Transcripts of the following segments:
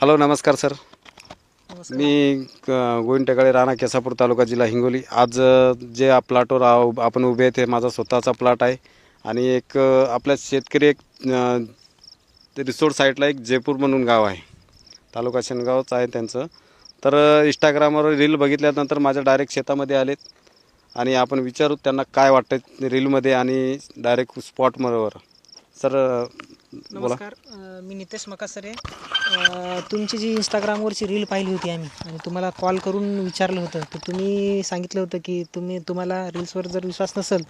Hello नमस्कार sir मी ग- गोविंद टेकाळे राणा केसापूर तालुका जिल्हा हिंगोली. आज जे प्लॉटवर आपण उभे आहेत हे माझा स्वतःचा प्लॉट आहे. आणि एक आपल्या शेतकरी एक रिसोर्ट साईडला एक जयपूर म्हणून गाव आहे. तालुका शेनगावच आहे त्यांचं. तर इंस्टाग्रामवर रील बघितल्यानंतर माझ्या डायरेक्ट शेतामध्ये आलेत. आणि आपण विचारू त्यांना काय वाटतं रीलमध्ये आणि डायरेक्ट स्पॉटवर सर बोला. मी नितेश मकासरे. तुमची जी इंस्टाग्रामवरची रील पाहिली होती आम्ही आणि तुम्हाला कॉल करून विचारलं होतं तर तुम्ही सांगितलं होतं की तुम्ही तुम्हाला रील्सवर जर विश्वास नसेल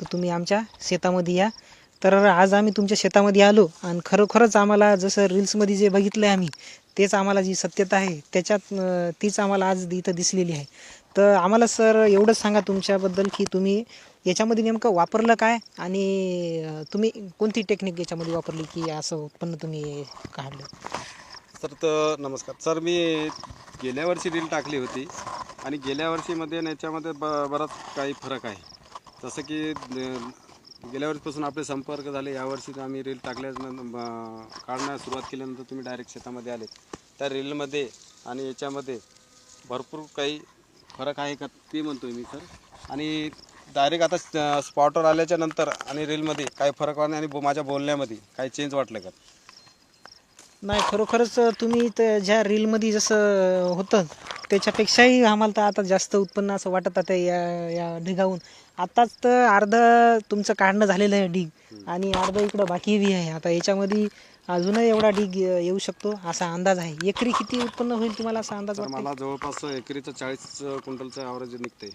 तर तुम्ही आमच्या शेतामध्ये या. तर आज आम्ही तुमच्या शेतामध्ये आलो आणि खरोखरच आम्हाला जसं रील्समध्ये जे बघितलं आहे आम्ही तेच आम्हाला जी सत्यता आहे त्याच्यात तीच आम्हाला आज इथं दिसलेली आहे. तर आम्हाला सर एवढंच सांगा तुमच्याबद्दल की तुम्ही याच्यामध्ये नेमकं वापरलं काय आणि तुम्ही कोणती टेक्निक याच्यामध्ये वापरली की असं उत्पन्न तुम्ही काढलं? सर तर नमस्कार. सर मी गेल्या वर्षी रील टाकली होती आणि गेल्या वर्षीमध्ये आणि याच्यामध्ये ब बराच काही फरक आहे. जसं की गेल्या वर्षीपासून आपले संपर्क झाले. यावर्षी आम्ही रील टाकल्यानंतर काढण्यास सुरुवात केल्यानंतर तुम्ही डायरेक्ट शेतामध्ये आले त्या रीलमध्ये आणि याच्यामध्ये भरपूर काही फरक आहे का ते म्हणतोय मी सर. आणि डायरेक्ट आता स्पॉटवर आल्याच्यानंतर आणि रीलमध्ये काय फरक वाटला आणि बो- माझ्या बोलण्यामध्ये काही चेंज वाटलं का? नाही खरोखरच तुम्ही तर ज्या रीलमध्ये जसं होतं त्याच्यापेक्षाही आम्हाला तर आता जास्त उत्पन्न असं वाटत आता या या ढिगाहून आताच तर अर्ध तुमचं काढणं झालेलं आहे ढीग आणि अर्ध इकडं बाकी बी आहे. आता याच्यामध्ये अजूनही एवढा ढीग येऊ शकतो असा अंदाज आहे. एकरी किती उत्पन्न होईल तुम्हाला असा अंदाज तर वाटतो मला जवळपास एकरीचं चाळीस क्विंटलचं ॲव्हरेज निघते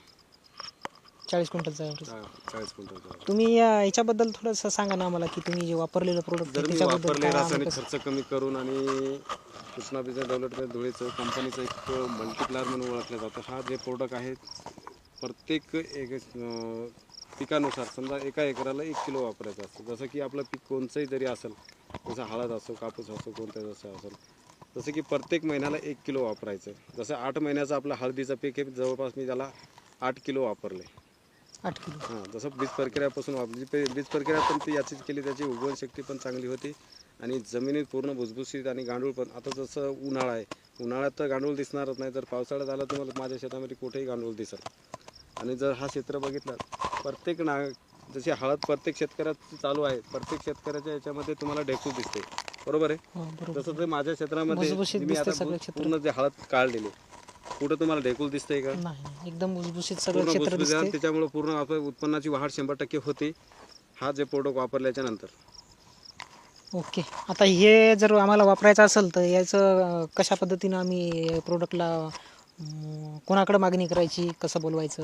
चाळीस क्विंटलचा average. चाळीस क्विंटलचं तुम्ही या- याच्याबद्दल थोडंसं सांगा ना आम्हाला की तुम्ही जे वापरलेलं प्रोडक्ट जर मी वापरले रासायनिक? खर्च कमी करून आणि कृष्णा बिझनेस डेव्हलपमेंट धुळेचं कंपनीचं एक मल्टीप्लायर म्हणून ओळखलं जातं हा जे प्रोडक्ट आहे प्रत्येक एक पिकानुसार समजा एका एकराला एक किलो वापरायचं असतं जसं की आपलं पीक कोणचंही जरी असेल जसं हळद असो कापूस असो कोणतं जसं असेल जसं की प्रत्येक महिन्याला एक किलो वापरायचं जसं आठ महिन्याचं आपलं हळदीचं पीक हे जवळपास मी त्याला आठ किलो वापरले आठ किलो. हां जसं बीज प्रक्रियापासून वापरली बीज प्रक्रिया पण ती याचीच केली त्याची उगवण शक्ती पण चांगली होती. आणि जमिनीत पूर्ण भुसभुशीत आणि गांडूळ पण आता जसं उन्हाळा आहे. उन्हाळ्यात तर गांडूळ दिसणारच नाही. जर पावसाळ्यात आला तुम्हाला माझ्या शेतामध्ये कुठेही गांडूळ दिसत आणि जर हा क्षेत्र बघितला प्रत्येक ना जशी हळद प्रत्येक शेतकऱ्यात चालू आहे प्रत्येक शेतकऱ्याच्या याच्यामध्ये तुम्हाला ढेकूळ दिसते. बरोबर आहे? हो बरोबर. जसं ते माझ्या क्षेत्रामध्ये मी आता. पूर्ण जे हळद काढलेली कुठं तुम्हाला ढेकूळ दिसतंय का? नाही एकदम भुसभुशीत सगळं पूर्ण क्षेत्र भुसभुशीत आणि दिसते त्याच्यामुळे पूर्ण आपल्या उत्पन्नाची वाढ शंभर टक्के होते. हा जे प्रोडक्ट वापरल्याच्या नंतर. ओके. आता हे जर आम्हाला वापरायचं असेल तर याचं अं, कशा पद्धतीनं आम्ही प्रोडक्टला कोणाकडे मागणी करायची? कसं बोलवायचं?